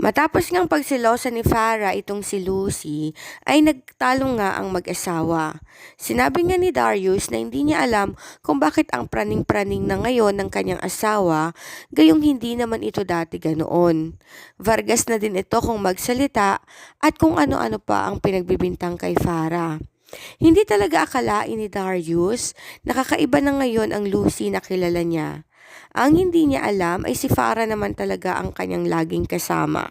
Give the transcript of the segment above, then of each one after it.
Matapos ngang pagsilosa ni Farah itong si Lucy, ay nagtalo nga ang mag-asawa. Sinabi nga ni Darius na hindi niya alam kung bakit ang praning-praning na ngayon ng kanyang asawa, gayong hindi naman ito dati ganoon. Vargas na din ito kung magsalita at kung ano-ano pa ang pinagbibintang kay Farah. Hindi talaga akalain ni Darius, nakakaiba na ngayon ang Lucy na kilala niya. Ang hindi niya alam ay si Farah naman talaga ang kanyang laging kasama.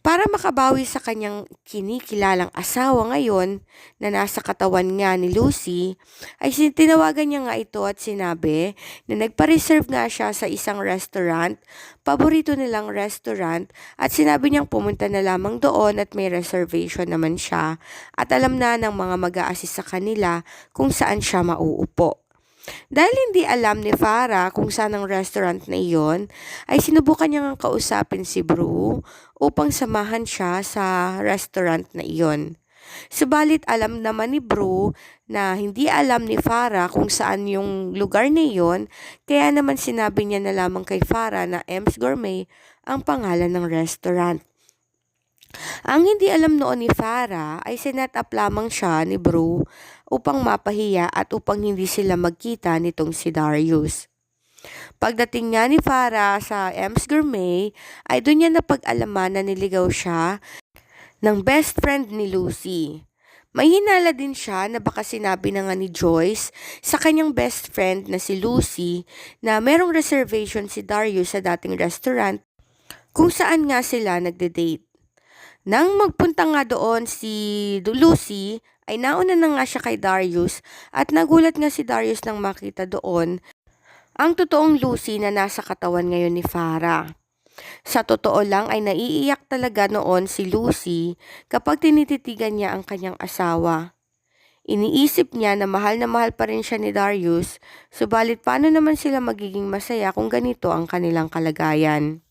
Para makabawi sa kanyang kinikilalang asawa ngayon na nasa katawan nga ni Lucy, ay tinawagan niya nga ito at sinabi na nagpa-reserve nga siya sa isang restaurant, paborito nilang restaurant, at sinabi niyang pumunta na lamang doon at may reservation naman siya at alam na ng mga mag assist sa kanila kung saan siya mauupo. Dahil hindi alam ni Farah kung saan ang restaurant na iyon, ay sinubukan niya ngang kausapin si Bru upang samahan siya sa restaurant na iyon. Subalit alam naman ni Bru na hindi alam ni Farah kung saan yung lugar na iyon, kaya naman sinabi niya na lamang kay Farah na Ems Gourmet ang pangalan ng restaurant. Ang hindi alam noon ni Farah ay sinet up lamang siya ni Bru upang mapahiya at upang hindi sila magkita nitong si Darius. Pagdating nga ni Farah sa Ems Gourmet, ay doon niya napag-alaman na niligaw siya ng best friend ni Lucy. May hinala din siya na baka sinabi na nga ni Joyce sa kanyang best friend na si Lucy na merong reservation si Darius sa dating restaurant kung saan nga sila nagde-date. Nang magpunta nga doon si Lucy, ay nauna na nga siya kay Darius at nagulat nga si Darius nang makita doon ang totoong Lucy na nasa katawan ngayon ni Farah. Sa totoo lang ay naiiyak talaga noon si Lucy kapag tinititigan niya ang kanyang asawa. Iniisip niya na mahal na mahal pa rin siya ni Darius, subalit paano naman sila magiging masaya kung ganito ang kanilang kalagayan.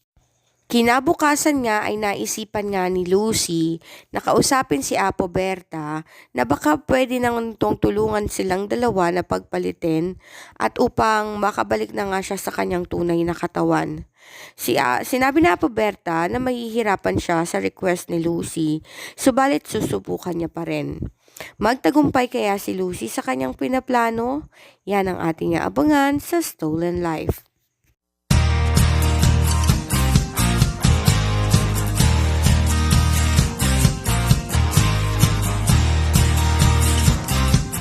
Kinabukasan nga ay naisipan nga ni Lucy na kausapin si Apo Berta na baka pwede nang tong tulungan silang dalawa na pagpalitin at upang makabalik na nga siya sa kanyang tunay na katawan. Si, ah, sinabi na Apo Berta na mahihirapan siya sa request ni Lucy, subalit susubukan niya pa rin. Magtagumpay kaya si Lucy sa kanyang pinaplano? Yan ang ating aabangan sa Stolen Life.